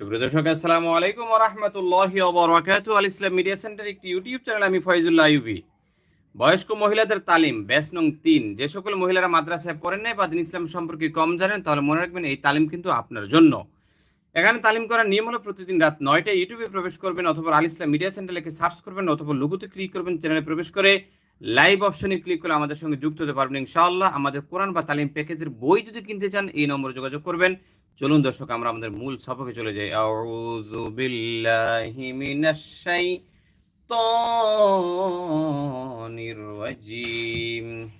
সুপ্রিয় দর্শক, আসসালামু আলাইকুম রহমতুল্লাহ বরকাতু আল ইসলাম মিডিয়া সেন্টার একটি ইউটিউব চ্যানেল, আমি ফয়জুল্লাহ আইয়ুবি বয়স্ক মহিলাদের তালিম, ব্যাস নং তিন। যে সকল মহিলারা মাদ্রাসায় পড়েন নাই বা দিন ইসলাম সম্পর্কে কম জানেন, তাহলে মনে রাখবেন এই তালিম কিন্তু আপনার জন্য। এখানে তালিম করার নিয়ম হলো প্রতিদিন রাত নয়টায় ইউটিউবে প্রবেশ করবেন অথবা Al Islam media centre search করবেন অথবা লুগুতে ক্লিক করবেন চ্যানেলে প্রবেশ করে লাইভ অপশনে ক্লিক করে আমাদের সঙ্গে যুক্ত হতে পারবেন ইনশাআল্লাহ। আমাদের কোরআন বা তালিম প্যাকেজের বই যদি কিনতে চান, এই নম্বরে যোগাযোগ করবেন। চলুন দর্শক, আমরা আমাদের মূল সফকে চলে যাই। আউযু বিল্লাহি মিনাশ শাইতানির রাজিম।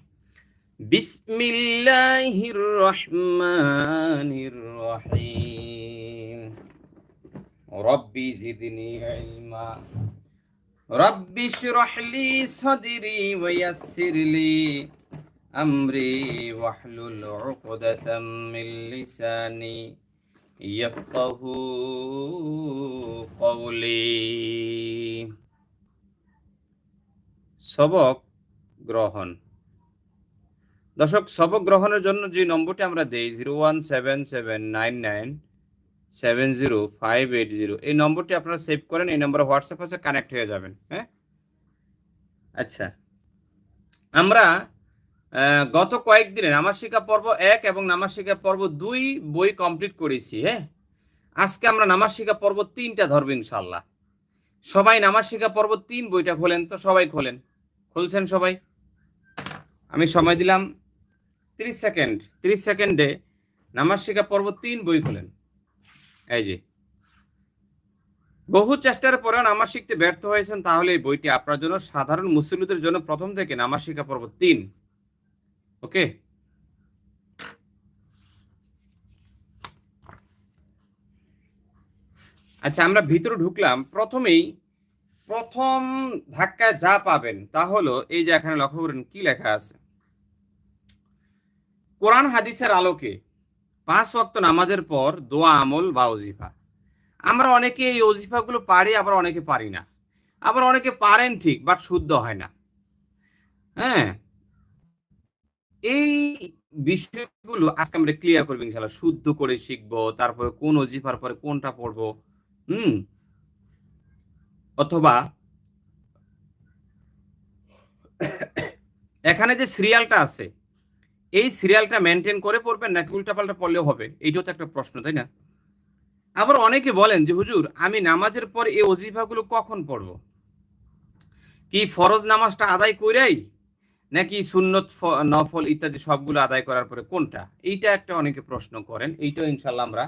বিসমিল্লাহির রহমানির রহিম। রব্বি জিদনি ইলমা। রব্বি লি সাদরি ওয়া ইয়াসসির লি أمري واحلل عقدة من لساني يفقه قولي সবক গ্রহণ দর্শক সবক গ্রহণের জন্য যে নম্বরটি আমরা দেই zero one seven seven nine nine seven zero five eight zero এই নম্বরটি আপনারা সেভ করেন এই নম্বরে হোয়াটসঅ্যাপ আছে কানেক্ট হয়ে যাবেন হ্যাঁ আচ্ছা আমরা আহ, গত কয়েকদিনে নামাজ শিক্ষা পর্ব এক এবং নামাজ শিক্ষা পর্ব দুই বই কমপ্লিট করেছি হ্যাঁ আজকে আমরা নামাজ শিক্ষা পর্ব তিনটা ধরবো ইনশাল্লাহ সবাই নামাজ শিক্ষা পর্ব তিন বইটা খোলেন তো সবাই খোলেন। খুলছেন সবাই? আমি সময় দিলাম তিরিশ সেকেন্ড। তিরিশ সেকেন্ডে নামাজ শিক্ষা পর্ব তিন বই খোলেন। এই যে। বহু চেষ্টার পরেও নামাজ শিখতে ব্যর্থ হয়েছেন, তাহলে এই বইটি আপনার জন্য সাধারণ মুসলিমদের জন্য প্রথম থেকে নামাজ শিক্ষা পর্ব তিন। ওকে আচ্ছা আমরা ভিতরে ঢুকলাম। প্রথমেই, প্রথম ধাক্কায় যা পাবেন তা হলো, এই যে এখানে লক্ষ্য করেন কি লেখা আছে। কোরআন হাদিসের আলোকে পাঁচ ওয়াক্ত নামাজের পর দোয়া, আমল বা ওজিফা। আমরা অনেকে এই ওজিফাগুলো পারি, আবার অনেকে পারি না। আবার অনেকে পারেন ঠিক, বাট শুদ্ধ হয় না। হ্যাঁ? এই বিষয়গুলো আজকে আমরা ক্লিয়ার করব ইনশাল্লাহ। শুদ্ধ করে শিখব, তারপরে কোন অজিফার পরে কোনটা পড়ব, হুম? অথবা এখানে যে সিরিয়ালটা আছে, এই সিরিয়ালটা মেনটেন করে পড়বেন নাকি উল্টাপাল্টা পড়লেও হবে? এইটাও তো একটা প্রশ্ন, তাই না? আবার অনেকে বলেন যে, হুজুর, আমি নামাজের পর এই অজিফাগুলো কখন পড়ব? কি ফরজ নামাজটা আদায় কইরাই? নাকি সুন্নত নফল ইত্যাদি সবগুলো আদায় করার পরে কোনটা? এইটা একটা অনেকে প্রশ্ন করেন, এইটাও ইনশাল্লাহ আমরা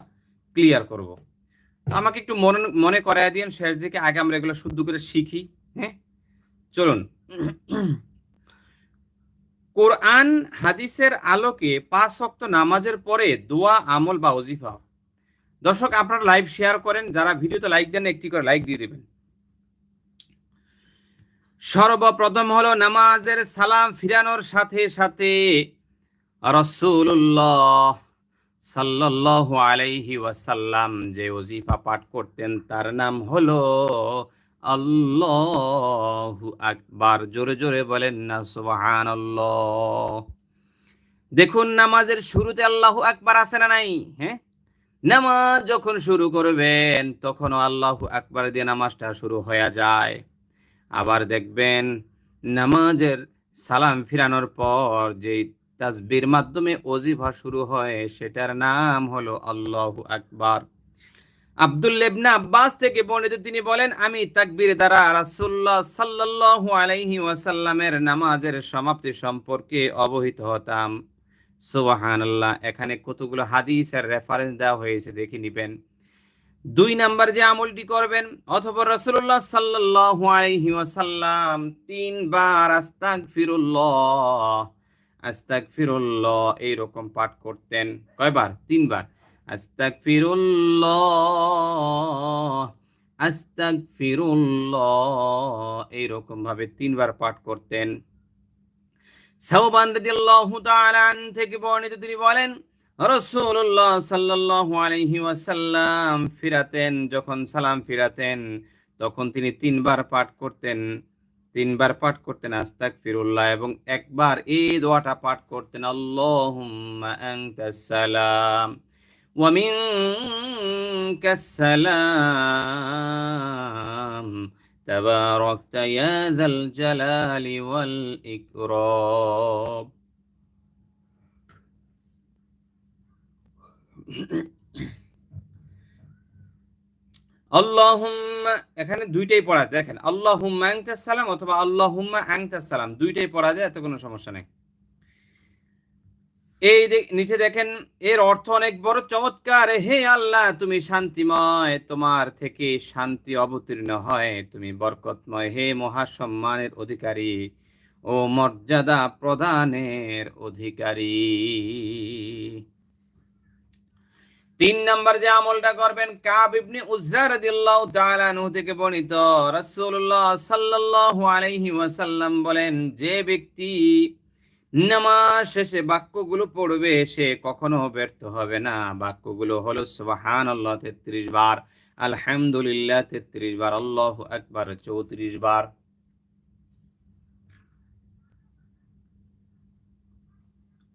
ক্লিয়ার করব। আমাকে একটু মনে মনে করাই দিন শেষ দিকে আগে আমরা এগুলো শুদ্ধ করে শিখি হ্যাঁ? চলুন। কোরআন হাদিসের আলোকে পাঁচ শক্ত নামাজের পরে দোয়া, আমল বা ওজিফা। দর্শক, আপনারা লাইভ শেয়ার করেন, যারা ভিডিওতে লাইক দেন একটি করে লাইক দিয়ে দেবেন। সর্বপ্রথম হলো নামাজের সালাম ফিরানোর সাথে সাথে রসুল্লাহ সাল্লাল্লাহু আলাইহি ওয়াসাল্লাম যে ওজিফা পাঠ করতেন, তার নাম হলো আল্লাহু আকবার। জোরে জোরে বলেন না, সুবহানাল্লাহ। দেখুন নামাজের শুরুতে আল্লাহু আকবার আছে না নাই? হ্যাঁ? নামাজ যখন শুরু করবেন, তখনও আল্লাহু আকবার দিয়ে নামাজটা শুরু হয়ে যায়। আবার দেখবেন নামাজের সালাম ফিরানোর পর যে তাসবির মাধ্যমে ওজিফা শুরু হয়, সেটার নাম হলো আল্লাহ আকবার। আব্দুল্লেবনা আব্বাস থেকে বর্ণিত তিনি বলেন, আমি তাকবীর দ্বারা রাসূলুল্লাহ সাল্লাল্লাহু আলাইহি ওয়াসাল্লামের নামাজের সমাপ্তি সম্পর্কে অবহিত হতাম। সুবহানাল্লাহ, এখানে কতগুলো হাদিসের রেফারেন্স দেওয়া হয়েছে, দেখে নিবেন। দুই নাম্বার যে আমলটি করবেন, অথবা রসুল্লাহ সাল্লাল্লাহু আলাইহি ওয়াসাল্লাম তিনবার আস্তাগফিরুল্লাহ আস্তাগফিরুল্লাহ এইরকম পাঠ করতেন। কয়বার? তিনবার। আস্তাগফিরুল্লাহ আস্তাগফিরুল্লাহ এইরকম ভাবে তিনবার পাঠ করতেন। সাউবান রাদিয়াল্লাহু তাআলা থেকে বর্ণিত তিনি বলেন রসুল্লাহ সাল্লাল্লাহু আলাইহি ওয়াসাল্লাম ফিরাতেন, যখন সালাম ফিরাতেন, তখন তিনি তিনবার পাঠ করতেন, তিনবার পাঠ করতেন আস্তাক ফিরুল্লাহ এবং একবার এই দোয়াটা পাঠ করতেন আল্লাহ আনতাস সালাম, ওয়া মিনকাস সালাম, তাবারাকতা জালালি ওয়াল ইকরাম। আল্লাহুম্মা, এখানে দুইটাই পড়া যায়। দেখেন, আল্লাহুম্মা আংতাস সালাম অথবা আল্লাহুম্মা আংতাস সালাম, দুইটাই পড়া যায়, এত কোনো সমস্যা নেই। এই নিচে দেখেন, এর অর্থ অনেক বড়, চমৎকার। হে আল্লাহ, তুমি শান্তিময়, তোমার থেকে শান্তি অবতীর্ণ হয়। তুমি বরকতময়, হে মহাসম্মানের অধিকারী ও মর্যাদা প্রদানের অধিকারী। তিন নাম্বার যে আমলটা করবেন কাব ইবনে উজরা রাদিয়াল্লাহু তাআলা আনহু থেকে বর্ণিত। রাসূলুল্লাহ সাল্লাল্লাহু আলাইহি ওয়াসাল্লাম বলেন, যে ব্যক্তি নামাজ শেষে বাক্যগুলো পড়বে, সে কখনো ব্যর্থ হবে না। বাক্যগুলো হলো সুবহানাল্লাহ 33 বার, আলহামদুলিল্লাহ 33 বার, আল্লাহু আকবার 34 বার।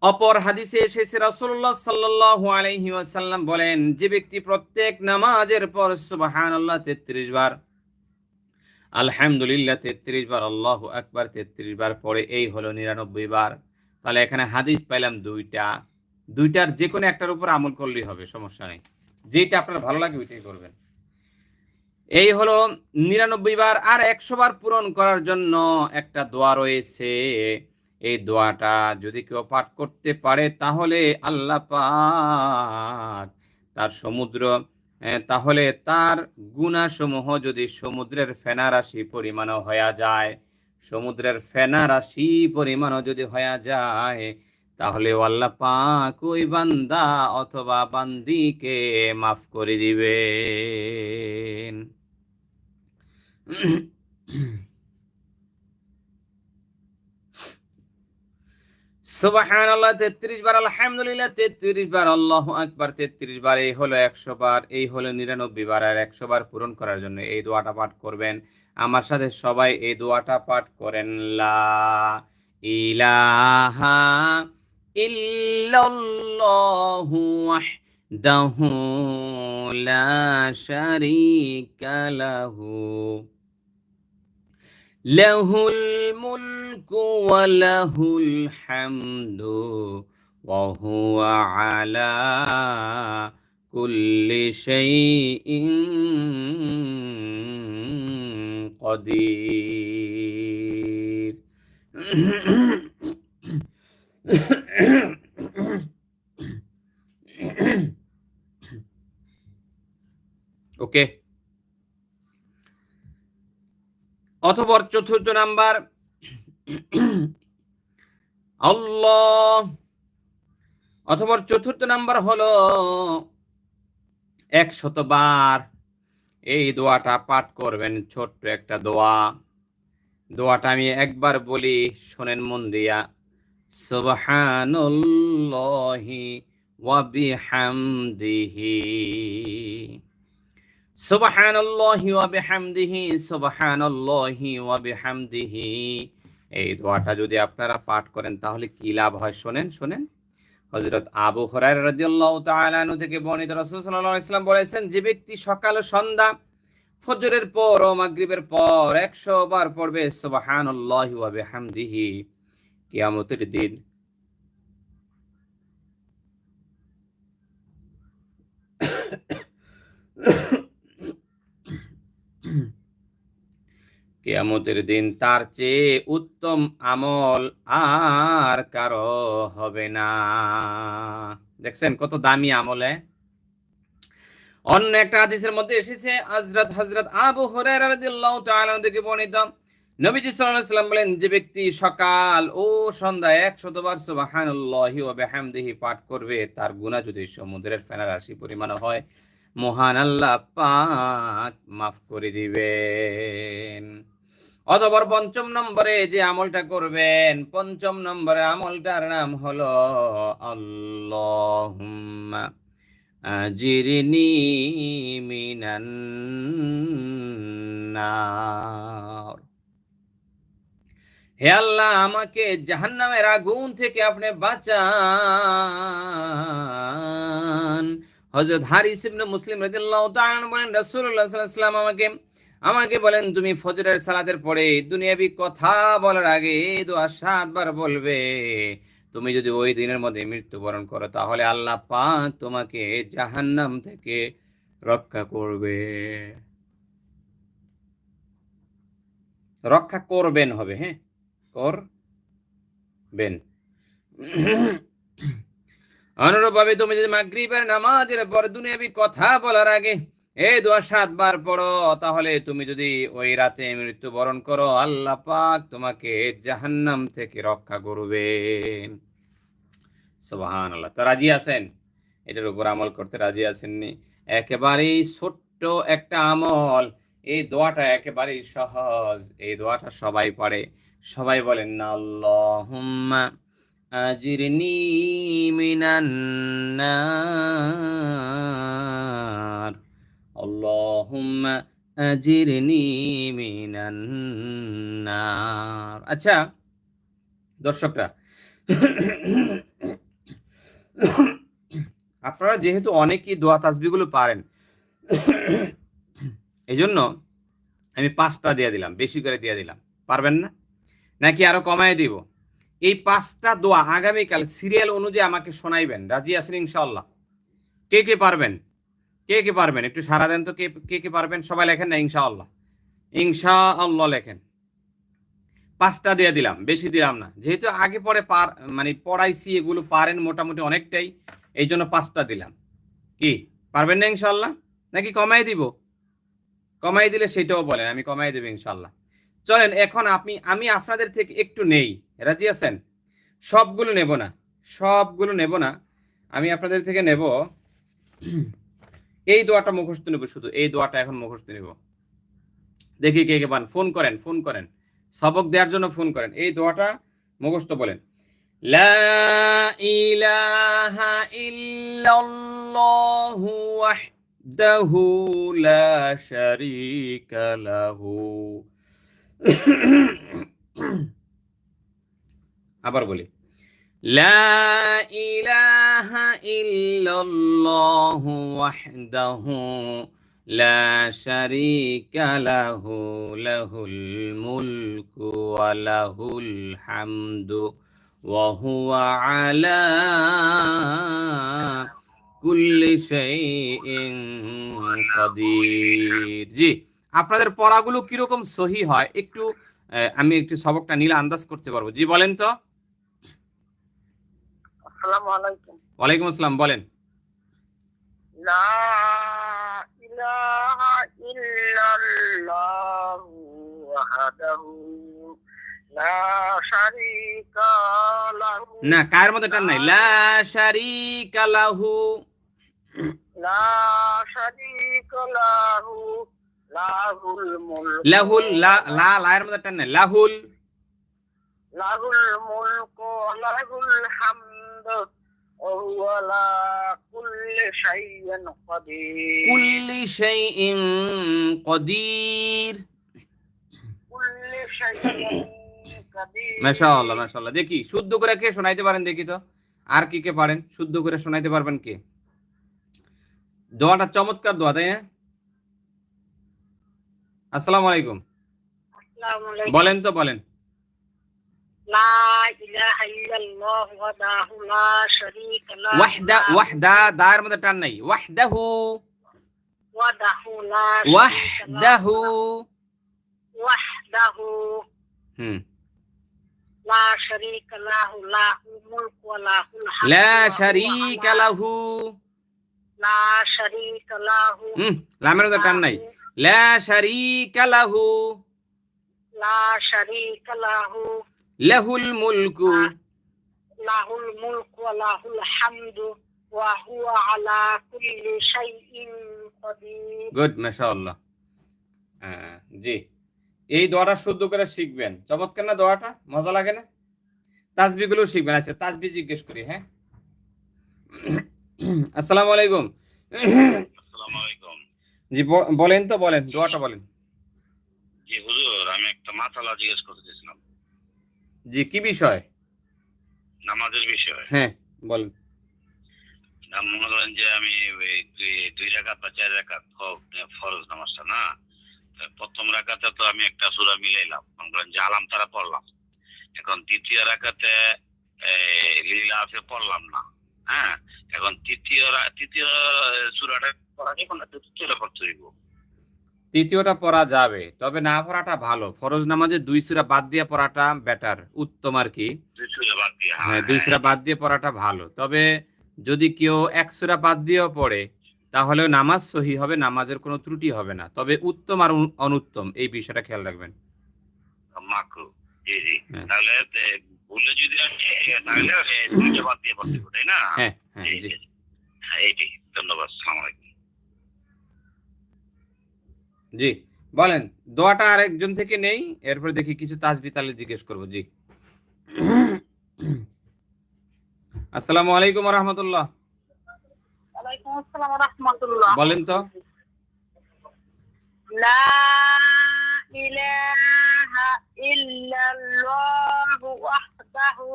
অপর হাদিসে এসেছে, রাসূলুল্লাহ সাল্লাল্লাহু আলাইহি ওয়াসাল্লাম বলেন, যে ব্যক্তি প্রত্যেক নামাজের পর সুবহানাল্লাহ 33 বার, আলহামদুলিল্লাহ 33 বার, আল্লাহু আকবার 33 বার পরে এই হলো 99 বার। তাহলে এখানে হাদিস পাইলাম দুইটা। দুইটার যে কোনো একটার উপর আমল করলেই হবে, সমস্যা নেই। যেটা আপনার ভালো লাগে ওইটাই করবেন। এই হলো নিরানব্বই বার আর একশো বার পূরণ করার জন্য একটা দোয়া রয়েছে। এই দোয়াটা যদি কেউ পাঠ করতে পারে, তাহলে আল্লাহ পাক তার সমুদ্র তাহলে তার গুণাসমূহ যদি সমুদ্রের ফেনা রাশি পরিমাণও হয়ে যায়, সমুদ্রের ফেনা রাশি পরিমাণও যদি হয়ে যায় তাহলে আল্লাহ পাক ওই বান্দা অথবা বান্দিকে মাফ করে দিবেন। সুবাহান আল্লাহ তেত্রিশ বার, আলহামদুলিল্লাহ, তেত্রিশ বার, আল্লাহ আকবার, তেত্রিশ বার, এই হলো একশো বার, এই হলো নিরানব্বই বার, আর একশো বার পূরণ করার জন্য এই দোয়াটা পাঠ করবেন। আমার সাথে সবাই এই দোয়াটা পাঠ করেন, লা ইলাহা ইল্লাল্লাহু ওয়াহদাহু লা শারীকা লাহু। له الملك وله الحمد وهو على كل شيء قدير اوكي অথবর চতুর্থ নাম্বার। আল্লাহ। অথবর চতুর্থ নাম্বার হলো এক একশতবার। এই দোয়াটা পাঠ করবেন, ছোট্ট একটা দোয়া। দোয়াটা আমি একবার বলি, শোনেন মন দিয়া। সুবহানাল্লাহি ওয়া বিহামদিহি। সুবহানাল্লাহি ওয়া বিহামদিহি, সুবহানাল্লাহি ওয়া বিহামদিহি। এই দোয়াটা যদি আপনারা পাঠ করেন, তাহলে কি লাভ হয় শোনেন শোনেন। হযরত আবু হুরায়রা রাদিয়াল্লাহু তাআলা আনহু থেকে বর্ণিত রাসূল সাল্লাল্লাহু আলাইহি সাল্লাম বলেছেন, যে ব্যক্তি সকাল সন্ধ্যা, ফজরের পর ও মাগরিবের পর 100 বার পড়বে, সুবহানাল্লাহি ওয়া বিহামদিহি। কিয়ামতের দিন কেয়ামতের দিন তার চেয়ে উত্তম আমল আর কারও হবে না। দেখছেন কত দামি আমলে অন্য একটা হাদিসের মধ্যে এসেছে, হযরত হযরত আবু হুরায়রা রাদিয়াল্লাহু তাআলা বর্ণিত। নবীজি সাল্লাম বলেন, যে ব্যক্তি সকাল ও সন্ধ্যা 100 বার বিহামদিহি পাঠ করবে, তার গুনাহ যদি সমুদ্রের ফেনা রাশি পরিমাণ হয়, মহান আল্লাহ পাক মাফ করে দিবেন। অতপর পঞ্চম নম্বরে যে আমলটা করবেন, পঞ্চম নম্বরে আমলটার নাম হলো, আল্লাহুম্মা আজিরনি মিনান নার। হে আল্লাহ, আমাকে জাহান্নামের আগুন থেকে আপনি বাঁচান। হযরত হারিস ইবনে মুসলিম রাদিয়াল্লাহু তাআলা বলেন, রাসূলুল্লাহ সাল্লাল্লাহু আলাইহি ওয়াসাল্লাম আমাকে আমাকে বলেন, তুমি ফজরের সালাতের পরে দুনিয়াবি কথা বলার আগে দোয়া সাতবার বলবে। তুমি যদি ওই দিনের মধ্যে মৃত্যুবরণ করো, তাহলে আল্লাহ পাক তোমাকে জাহান্নাম থেকে রক্ষা করবে। রক্ষা করবেন হবে হ্যাঁ? করবেন। অনুরূপভাবে তুমি যদি মাগরিবের নামাজের পর দুনিয়াবি কথা বলার আগে এই দোয়া সাতবার পড়ো, তাহলে তুমি যদি ওই রাতে মৃত্যুবরণ করো, আল্লাহ পাক তোমাকে জাহান্নাম থেকে রক্ষা করবে সুবহান আল্লাহ তো রাজি আছেন? এটার উপর আমল করতে রাজি আছেননি? একেবারেই ছোট্ট একটা আমল। এই দোয়াটা একেবারেই সহজ। এই দোয়াটা সবাই পারে। সবাই বলেন না আল্লাহুম্মা আজিরনি মিনান নার। আল্লাহুম্মা আজিরনি মিনান নার। আচ্ছা দর্শকরা, আপনারা যেহেতু অনেকেই দোয়া তাসবিগুলো পারেন এই জন্য আমি পাঁচটা দিয়ে দিলাম, বেশি করে দিয়ে দিলাম। পারবেন না? নাকি আরও কমায় দিব? এই পাঁচটা দোয়া আগামীকাল সিরিয়াল অনুযায়ী আমাকে শোনাইবেন। রাজি আছেন ইনশাল্লাহ কে কে পারবেন? কে কে পারবেন? একটু সারা দেন তো কে কে কে পারবেন? সবাই লেখেন না, ইনশাআল্লাহ। ইনশা আল্লাহ লেখেন। পাঁচটা দিয়ে দিলাম, বেশি দিলাম না। যেহেতু আগে পরে পার মানে পড়াইছি, এগুলো পারেন মোটামুটি অনেকটাই এই জন্য পাঁচটা দিলাম। কি, পারবেন না ইনশাল্লাহ নাকি কমাই দিব? কমাই দিলে সেটাও বলেন, আমি কমাই দেব ইনশাল্লাহ চলেন, এখন আপনি, আমি আপনাদের থেকে একটু নেই। রাজি আছেন? সবগুলো নেব না। সবগুলো নেব না। আমি আপনাদের থেকে নেব। এই দোয়াটা মুখস্থ নেব শুধু, এই দোয়াটা এখন মুখস্থ নেব। দেখি কে কে পান। ফোন করেন ফোন করেন। সবক দেওয়ার জন্য ফোন করেন। এই দোয়াটা মুখস্থ বলেন। লা ইলাহা লা আবার বলি। ইলাহা ইল্লাল্লাহু ওয়াহদাহু লা শারীকা লাহু, লাহুল মুলকু ওয়া লাহুল হামদু ওয়া হুয়া আলা কুল্লি শাইইন কাদির। জি, আপনাদের পড়াগুলো কীরকম সহি হয়? একটু আমি একটু সবকটা নিলে আন্দাজ করতে পারব। জি, বলেন তো। আসসালামু আলাইকুম। ওয়ালাইকুম আসসালাম বলেন। লা ইলাহা ইল্লাল্লাহু ওয়াহদাহু লা শারীকা লাহু। না কার মধ্যে টান নাই? লা শারীকা লাহু। লা শারীকা লাহু লাহুল মুলক। লাহুল লা লা লায়ের মধ্যে টান নাই। লাহুল। লাহুল মুলক লাহুল হামদ হুয়া মাশাআল্লাহ মাশাআল্লাহ। দেখি শুদ্ধ করে কে শোনাইতে পারেন দেখি তো? আর কি কে পারেন? শুদ্ধ করে শোনাইতে পারবেন কে? দোয়াটা চমৎকার দোয়া তাই না? আসসালামু আসসালামু আলাইকুম। বলেন তো বলেন। লা ইলাহা ইল্লাল্লাহ ওয়াহদাহু লা শারীকা লাহু ওয়াহদা ওয়াহদা দায়ের মধ্যে টান নাই ওয়াহদাহু ওয়াহদাহু লা ওয়াহদাহু ওয়াহদাহু হুম লা শারীকা লাহু লাহুল মুলক ওয়া লাহুল হামদ লা ওয়া হুয়া শারীকা আলা- লাহু লা শারীকা লাহু হুম লামের মধ্যে টান নাই লা শারীকা লাহু লা শারীকা লাহু লাহুল মুলকু। লাহুল মুলক ওয়া লাহুল হামদ ওয়া হুয়া আলা কুল্লি শাইইন কাদির। গুড মাশাআল্লাহ। জি। এই দোয়াটা শুদ্ধ করে শিখবেন। চমৎকার না দোয়াটা? মজা লাগে না? তাসবি গুলো শিখবেন। আচ্ছা তাসবি জিজ্ঞেস করি হ্যাঁ? আসসালামু আলাইকুম। আসসালামু আলাইকুম। জি বলেন তো বলেন। দোয়াটা বলেন। জি হুজুর আমি একটা মাসালা জিজ্ঞেস করতে চাইছিলাম। জি কি বিষয়? নামাজের বিষয়? হ্যাঁ বলেন। মনে করেন যে আমি দুই- রাকাত বা চার হোক ফরজ নামাজটা না? প্রথম রাকাতে তো আমি একটা সূরা মিলাইলাম। মনে করেন যে আলাম তারা পড়লাম। এখন দ্বিতীয় রাকাতে লীলা আছে পড়লাম না। হ্যাঁ? এখন তৃতীয় তৃতীয় সূরাটা পড়া যাবে না তৃতীয়টা পড়তে হইব। তৃতীয়টা পড়া যাবে। তবে না পড়াটা ভালো। ফরজ নামাজে দুই সুরা বাদ দিয়ে পড়াটা বেটার উত্তম আর কি। দুই সূরা বাদ দিয়ে হ্যাঁ। দুই সুরা বাদ দিয়ে পড়াটা ভালো। তবে যদি কেউ এক সুরা বাদ দিয়েও পড়ে তাহলেও নামাজ সহি হবে নামাজের কোনো ত্রুটি হবে না। তবে উত্তম আর অনুত্তম এই বিষয়টা খেয়াল রাখবেন। হ্যাঁ। তাহলে ভুলে যদি তাহলে দুইটা বাদ দিয়ে পড়তে না? হ্যাঁ হ্যাঁ হ্যাঁ ধন্যবাদ। জি। বলেন দোয়াটা আরেকজন থেকে নেই এরপরে দেখি কিছু তাজবি তাহলে জিজ্ঞেস করব জি। আসসালামু আলাইকুম রহমতুল্লাহ বলেন তো। লা ইলাহা ইল্লাল্লাহু ওয়াহদাহু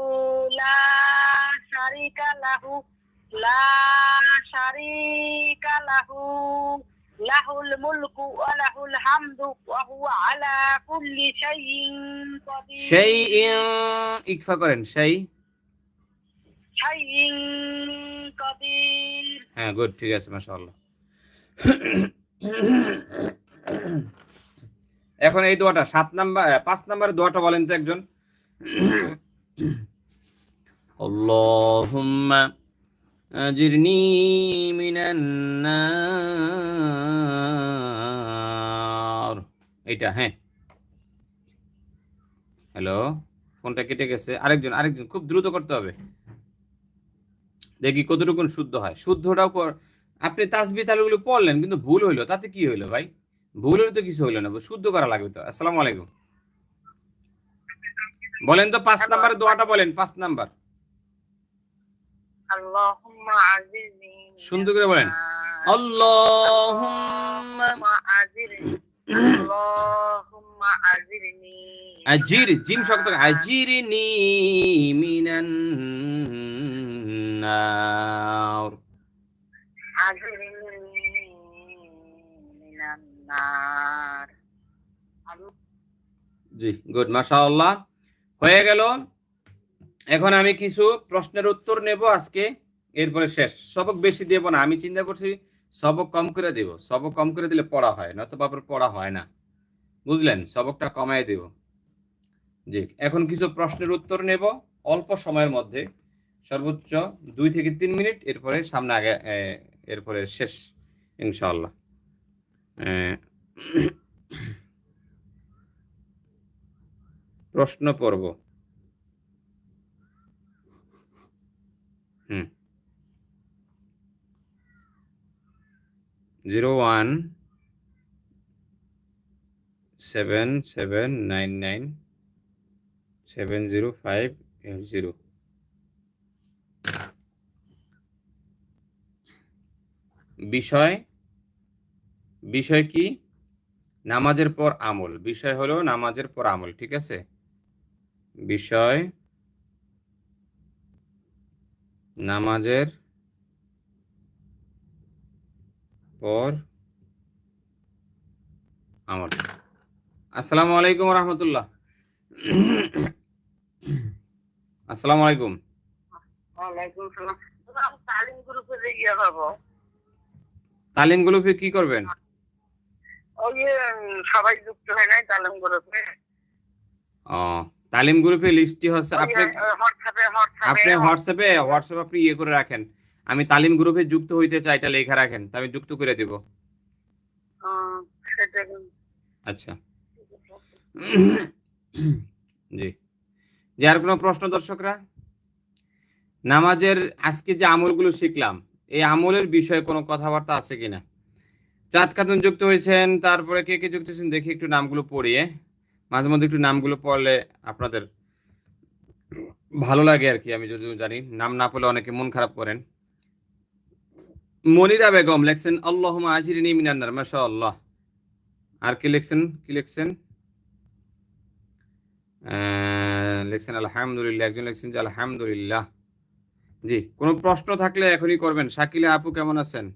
লা শারীকা লাহু লা শারীকা লাহু। লাহুল মুলকু ওয়া লাহুল হামদু ওয়া হুয়া আলা কুল্লি শাইইন কাদির সেই ইকফা করেন সেই শাইইন কাদির হ্যাঁ গুড ঠিক আছে মাশাআল্লাহ. এখন এই দোয়াটা সাত নাম্বার পাঁচ নাম্বার দোয়াটা বলেন তো একজন। আল্লাহুম্মা আজিরনি মিনান নার এইটা হ্যাঁ। হ্যালো ফোনটা কেটে গেছে। আরেকজন আরেকজন, খুব দ্রুত করতে হবে। দেখি কতটুকুন শুদ্ধ হয়। শুদ্ধটাও কর- আপনি তাসবি তালুগুলো পড়লেন, কিন্তু ভুল হইল। তাতে কি হইল ভাই? ভুল হলে তো কিছু হইল না। শুদ্ধ করা লাগবে তো। আসসালামু আলাইকুম। বলেন তো পাঁচ নাম্বার দোয়াটা বলেন, পাঁচ নাম্বার। আল্লাহুম্মা সুন্দর করে বলেন। আল্লাহুম্মা আল্লাহুম্মা আজির জিম করে, আজিরনি মিনান নার। আজিরনি মিনান নার। জি গুড মাশাআল্লাহ। হয়ে গেল। এখন আমি কিছু প্রশ্নের উত্তর নেব আজকে এরপরে শেষ। সবক বেশি দেব না আমি চিন্তা করছি সবক কম করে দেব। সবক কম করে দিলে পড়া হয় নয়তো বাবার পড়া হয় না। বুঝলেন? সবকটা কমায় দেব। জি এখন কিছু প্রশ্নের উত্তর নেব অল্প সময়ের মধ্যে। সর্বোচ্চ দুই থেকে তিন মিনিট এরপরে সামনে আগে এরপরে শেষ ইনশাআল্লাহ। এ, প্রশ্ন পর্ব হুম zero one seven seven nine nine seven zero five eight zero বিষয় বিষয় কি? নামাজের পর আমল। বিষয় হলো নামাজের পর আমল, ঠিক আছে? বিষয়, নামাজের পর আমল আসসালামু আলাইকুম রহমতুল্লাহ। আসসালামু আলাইকুম। তালিম গ্রুপে কি করবেন? সবাই যুক্ত হয় নাই তালিম গ্রুপে। ও তালিম গ্রুপে লিস্টটি হচ্ছে আপনি হোয়াটসঅ্যাপে আপনি হোয়াটসঅ্যাপে হোয়াটসঅ্যাপে হোয়াটসঅ্যাপ আপনি ইয়ে করে রাখেন। আমি তালিম গ্রুপে যুক্ত হইতে চাই এটা লেখা রাখেন আমি যুক্ত করে দিব। আচ্ছা। জি। যে আর কোনো প্রশ্ন দর্শকরা? নামাজের আজকে যে আমলগুলো শিখলাম এই আমলের বিষয়ে কোনো কথাবার্তা আছে কিনা? চাঁদ খাতুন যুক্ত হয়েছেন তারপরে কে কে যুক্ত হয়েছেন দেখি একটু নামগুলো পড়িয়ে। মাঝে মধ্যে একটু নামগুলো পড়লে আপনাদের ভালো লাগে আর কি আমি যদিও জানি নাম না পড়লে অনেকে মন খারাপ করেন। মনিরা বেগম লেখছেন আল্লাহ আজিরিনী মিনান্নার মাশা আল্লাহ আর কি লিখছেন? কি লিখছেন? লিখছেন, আলহামদুলিল্লাহ। একজন লিখছেন যে, আলহামদুলিল্লাহ। জি, কোনো প্রশ্ন থাকলে এখনই করবেন। শাকিলা আপু কেমন আছেন?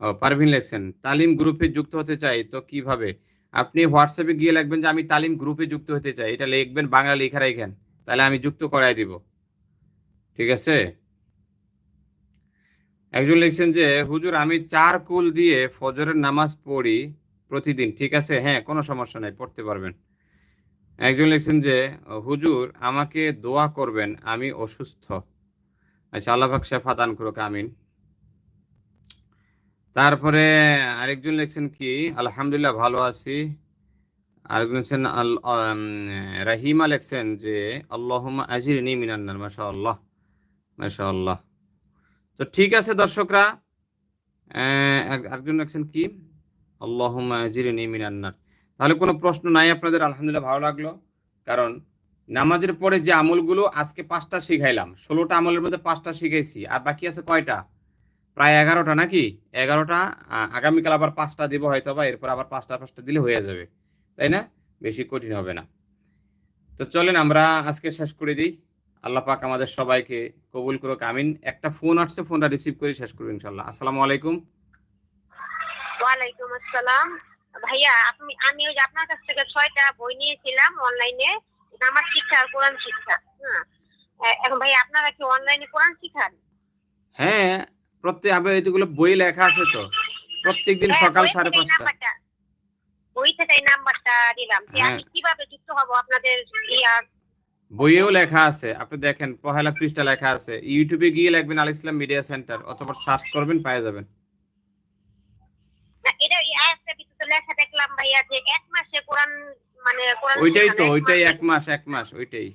ও, পারভিন লেখছেন, তালিম গ্রুপে যুক্ত হতে চাই তো কীভাবে? আপনি হোয়াটসঅ্যাপে গিয়ে লিখবেন যে, আমি তালিম গ্রুপে যুক্ত হতে চাই। এটা লিখবেন, বাংলা লেখা রাখেন তাহলে আমি যুক্ত করাই দিব। ঠিক আছে? একজন লিখছেন যে, হুজুর, আমি চার কুল দিয়ে ফজরের নামাজ পড়ি প্রতিদিন। ঠিক আছে? হ্যাঁ কোনো সমস্যা নাই, পড়তে পারবেন। একজন লিখছেন যে, হুজুর, আমাকে দোয়া করবেন, আমি অসুস্থ। আচ্ছা আল্লাহ শেফা দান করুক, আমিন। তারপরে আরেকজন লিখছেন কি, আলহামদুলিল্লাহ, ভালো আছি। আরেকজন লিখছেন রাহিমা লিখছেন যে, আল্লাহুম্মা আজিরনি মিনান্নার মাশাআল্লাহ মাশাআল্লাহ। তো ঠিক আছে দর্শকরা আহ, এক- আরেকজন লিখছেন কি? আল্লাহুম্মা আজিরনি মিনান্নার তাহলে কোনো প্রশ্ন নাই আপনাদের আলহামদুলিল্লাহ ভালো লাগল। কারণ নামাজের পরে যে আমলগুলো আজকে পাঁচটা শিখাইলাম ষোলোটা আমলের মধ্যে পাঁচটা শিখাইছি আর বাকি আছে কয়টা? প্রায় এগারোটা নাকি? এগারোটা আগামীকাল আবার পাঁচটা দিব হয়তো বা এরপর আবার পাঁচটা পাঁচটা দিলে হয়ে যাবে। তাই না? বেশি কঠিন হবে না। তো চলেন আমরা আজকে শেষ করে দিই। আল্লাহ পাক আমাদের সবাইকে কবুল করুক আমিন। একটা ফোন আসছে ফোনটা রিসিভ করে শেষ করব ইনশাল্লাহ আসসালামু আলাইকুম। ওয়ালাইকুম আসসালাম। ভাইয়া আপনি আমি ওই আপনার কাছ থেকে ছয়টা বই নিয়েছিলাম অনলাইনে নামাজ শিক্ষা আর কোরআন শিক্ষা হ্যাঁ এখন ভাইয়া আপনারা কি অনলাইনে কোরআন শিখান? হ্যাঁ প্রত্যেক আবার এগুলো বই লেখা আছে তো। প্রত্যেকদিন হ্যাঁ, সকাল সাড়ে পাঁচটা নাম্বারটা। বই থেকে নাম্বারটা দিলাম যে হ্যাঁ। আমি কীভাবে যুক্ত হব আপনাদের ইয়া বইয়েও লেখা আছে। আপনি দেখেন পহেলা পৃষ্ঠা লেখা আছে। ইউটিউবে গিয়ে লিখবেন আল ইসলাম মিডিয়া সেন্টার অথবা সার্চ করবেন পেয়ে যাবেন। না, এটা আয়াতটার ভিতরে লেখা দেখলাম ভাইয়া যে এক মাসে কোরআন মানে কোরআন ওইটাই তো ওইটাই এক মাস এক মাস ওইটাই।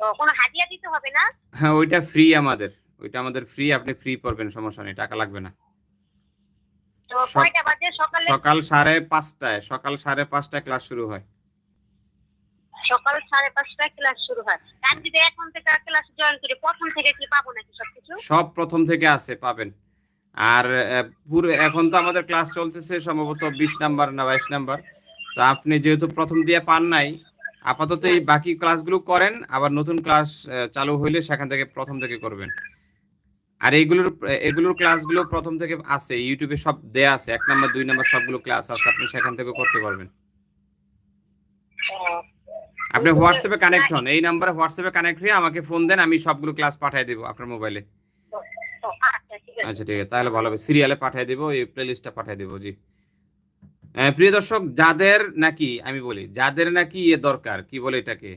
তো কোনো হাদিয়া দিতে হবে না? হ্যাঁ ওইটা ফ্রি আমাদের। ওইটা আমাদের ফ্রি আপনি ফ্রি পড়বেন সমস্যা নেই টাকা লাগবে না। তো কয়টা বাজে? সকালে সকাল সাড়ে পাঁচটায় সকাল সাড়ে পাঁচটায় ক্লাস শুরু হয়। সকাল সাড়ে পাঁচটায় ক্লাস শুরু হয়। আমি যদি এখন থেকে ক্লাস জয়েন করি প্রথম থেকে কি পাবো নাকি সবকিছু? সব প্রথম থেকে আছে পাবেন। আর এখন তো আমাদের ক্লাস চলতেছে সম্ভবত বিশ নাম্বার না বাইশ নাম্বার। তো আপনি যেহেতু প্রথম দিয়ে পান নাই আপাতত এই বাকি ক্লাসগুলো করেন আবার নতুন ক্লাস চালু হইলে সেখান থেকে প্রথম থেকে করবেন। আর এইগুলোর এগুলোর ক্লাসগুলো প্রথম থেকে আছে ইউটিউবে সব দেয়া আছে। এক নাম্বার দুই নাম্বার সবগুলো ক্লাস আছে আপনি সেখান থেকে করতে পারবেন। আপনি হোয়াটসঅ্যাপে কানেক্ট হন। এই নাম্বারে হোয়াটসঅ্যাপে কানেক্ট হয়ে আমাকে ফোন দেন, আমি সবগুলো ক্লাস পাঠিয়ে দেবো আপনার মোবাইলে আচ্ছা ঠিক আছে। তাহলে ভালো হবে। সিরিয়ালে পাঠিয়ে দেবো, এই প্লেলিস্টটা পাঠিয়ে দেবো, জি। প্রিয় দর্শক, যাদের নাকি, আমি বলি, যাদের নাকি এ দরকার, কি বলে এটাকে?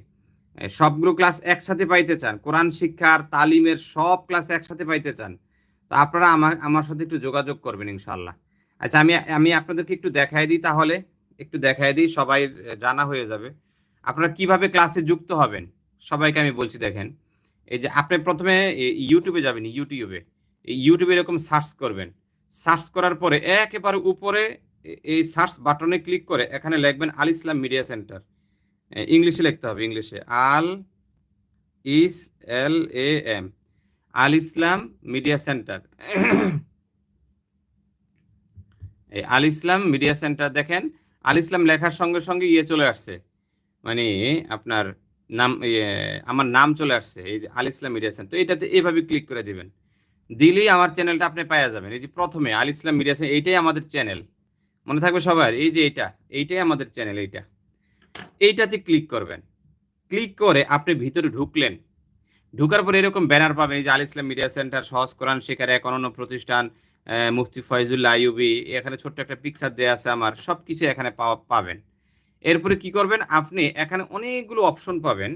সবগুলো ক্লাস একসাথে পাইতে চান, কোরআন শিক্ষার, তালিমের সব ক্লাস একসাথে পাইতে চান, তো আপনারা আমার আমার সাথে একটু যোগাযোগ করবেন ইনশাল্লাহ আচ্ছা আমি আমি আপনাদেরকে একটু দেখাই দিই তাহলে। একটু দেখাই দিই, সবাই জানা হয়ে যাবে। আপনারা কীভাবে ক্লাসে যুক্ত হবেন? সবাইকে আমি বলছি দেখেন, এই যে আপনি প্রথমে ইউটিউবে যাবেন ইউটিউবে ইউটিউবে এরকম সার্চ করবেন। সার্চ করার পরে একেবারে উপরে এই সার্চ বাটনে ক্লিক করে এখানে লিখবেন আল ইসলাম মিডিয়া সেন্টার। ইংলিশে লিখতে হবে ইংলিশে আল ইস L A M. Al Islam media centre. এই আল ইসলাম মিডিয়া সেন্টার দেখেন, আল ইসলাম লেখার সঙ্গে সঙ্গে ইয়ে চলে আসছে। মানে আপনার নাম ইয়ে, আমার নাম চলে আসছে এই যে আল ইসলাম মিডিয়া সেন্টার তো এটাতে এইভাবে ক্লিক করে দিবেন। দিলেই আমার চ্যানেলটা আপনি পাওয়া যাবেন। এই যে প্রথমে আল ইসলাম মিডিয়া সেন্টার এইটাই আমাদের চ্যানেল মনে থাকবে সবার এই যে এইটা এইটাই আমাদের চ্যানেল এইটা। এইটাতে ক্লিক করবেন। ক্লিক করে আপনি ভিতরে ঢুকলেন। ঢুকার পরে এরকম ব্যানার পাবেন এই যে আল ইসলাম মিডিয়া সেন্টার সহজ কোরআন শেখার এক অনন্য প্রতিষ্ঠান মুফতি ফয়জুল্লাহ আইয়ুবি এখানে ছোট্ট একটা পিকচার দেওয়া আছে আমার সব কিছু এখানে পাবেন। এরপরে কি করবেন? আপনি এখানে অনেকগুলো অপশন পাবেন।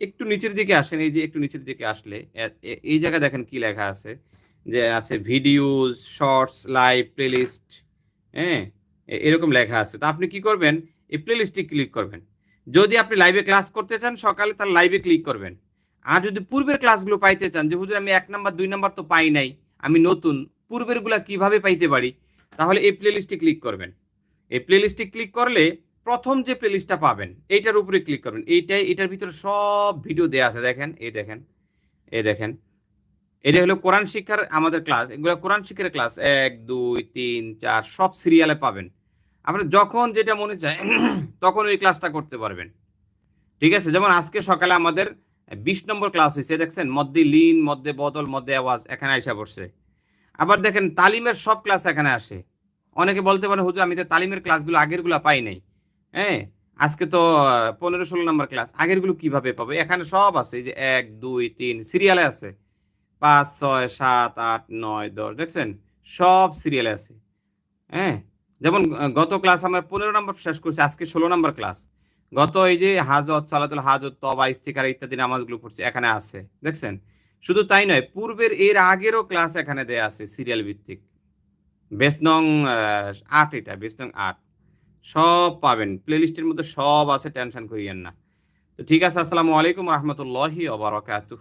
একটু নিচের দিকে আসেন, এই যে একটু নিচের দিকে আসলে এই জায়গায় দেখেন কি লেখা আছে? যে আছে ভিডিওস শর্টস লাইভ প্লেলিস্ট হ্যাঁ? এরকম লেখা আছে। তো আপনি কি করবেন? এই প্লেলিস্টে ক্লিক করবেন। যদি আপনি লাইভে ক্লাস করতে চান, সকালে তার লাইভে ক্লিক করবেন। আর যদি পূর্বের ক্লাসগুলো পাইতে চান, যে হুজুর আমি এক নাম্বার দুই নাম্বার তো পাই নাই, আমি নতুন, পূর্বেরগুলা কীভাবে পাইতে পারি? তাহলে এই প্লেলিস্টে ক্লিক করবেন। এই প্লেলিস্টে ক্লিক করলে প্রথম যে প্লেলিস্টটা পাবেন, এইটার উপরে ক্লিক করবেন এইটাই, এটার ভিতরে সব ভিডিও দেওয়া আছে। দেখেন, এই দেখেন এই দেখেন। এটা হলো কোরআন শিক্ষার আমাদের ক্লাস এগুলো কোরআন শিক্ষার ক্লাস এক, দুই, তিন, চার, সব সিরিয়ালে পাবেন। আপনার যখন যেটা মনে চায়, তখন ওই ক্লাসটা করতে পারবেন। ঠিক আছে? যেমন আজকে সকালে আমাদের বিশ নম্বর ক্লাস হয়েছে দেখছেন? মধ্যে লিন, মধ্যে বদল, মধ্যে আওয়াজ, এখানে আইসা পড়ছে। আবার দেখেন, তালিমের সব ক্লাস এখানে আসে। অনেকে বলতে পারে, হুজুর, আমি তো তালিমের ক্লাসগুলো আগেরগুলো পাই নাই। হ্যাঁ আজকে তো পনেরো ষোলো নম্বর ক্লাস আগেরগুলো কীভাবে পাবে? এখানে সব আছে যে এক, দুই, তিন সিরিয়ালে আছে। পাঁচ, ছয়, সাত, আট, নয়, দশ, দেখছেন? সব সিরিয়ালে আছে। হ্যাঁ? যেমন গত ক্লাস আমরা পনেরো নম্বর শেষ করছি, আজকে ষোলো নম্বর ক্লাস গত এই যে হাজত, সালাতুল হাজত, তবা, ইস্তিকার ইত্যাদি নামাজগুলো পড়ছি, এখানে আছে, দেখছেন? শুধু তাই নয়, পূর্বের এর আগেরও ক্লাস এখানে দেয়া আছে সিরিয়াল ভিত্তিক বেস নং আট এটা বেস নং আট। সব পাবেন। প্লেলিস্টের মধ্যে সব আছে টেনশন করিয়েন না। তো ঠিক আছে, আসসালামু আলাইকুম রহমতুল্লাহি ওবরাকাতুহ